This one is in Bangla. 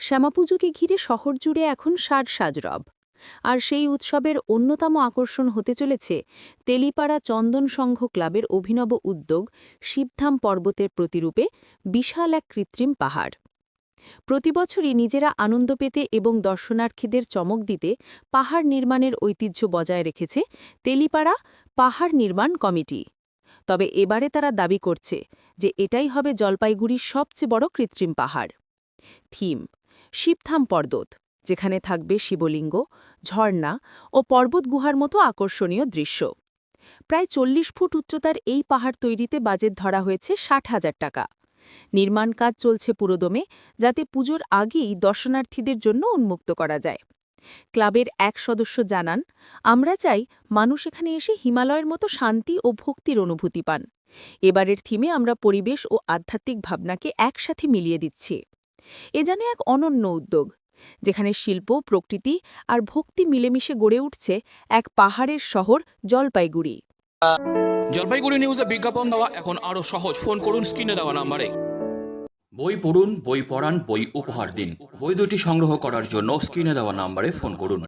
শ্যামাপুজোকে ঘিরে শহর জুড়ে এখন সাজ সাজরব আর সেই উৎসবের অন্যতম আকর্ষণ হতে চলেছে তেলিপাড়া চন্দন সংঘ ক্লাবের অভিনব উদ্যোগ শিবধাম পর্বতের প্রতিরূপে বিশাল এক কৃত্রিম পাহাড়। প্রতিবছরই নিজেরা আনন্দ পেতে এবং দর্শনার্থীদের চমক দিতে পাহাড় নির্মাণের ঐতিহ্য বজায় রেখেছে তেলিপাড়া পাহাড় নির্মাণ কমিটি। তবে এবারে তারা দাবি করছে যে এটাই হবে জলপাইগুড়ির সবচেয়ে বড় কৃত্রিম পাহাড়। থিম শিবধাম পর্বত, যেখানে থাকবে শিবলিঙ্গ, ঝর্ণা ও পর্বত গুহার মতো আকর্ষণীয় দৃশ্য। প্রায় চল্লিশ ফুট উচ্চতার এই পাহাড় তৈরিতে বাজেট ধরা হয়েছে ষাট হাজার টাকা। নির্মাণ কাজ চলছে পুরোদমে, যাতে পুজোর আগেই দর্শনার্থীদের জন্য উন্মুক্ত করা যায়। ক্লাবের এক সদস্য জানান, আমরা চাই মানুষ এখানে এসে হিমালয়ের মতো শান্তি ও ভক্তির অনুভূতি পান। এবারের থিমে আমরা পরিবেশ ও আধ্যাত্মিক ভাবনাকে একসাথে মিলিয়ে দিচ্ছি। এ যেন এক অনন্য উদ্যোগ যেখানে শিল্প প্রকৃতি আর ভক্তি মিলেমিশে গড়ে উঠছে এক পাহাড়ের শহর জলপাইগুড়ি। জলপাইগুড়ি নিউজে বিজ্ঞাপন দেওয়া এখন আরও সহজ। ফোন করুন স্ক্রিনে দেওয়া নাম্বারে। বই পড়ুন বই পড়ান বই উপহার দিন। বই দুটি সংগ্রহ করার জন্য স্ক্রিনে দেওয়া নাম্বারে ফোন করুন।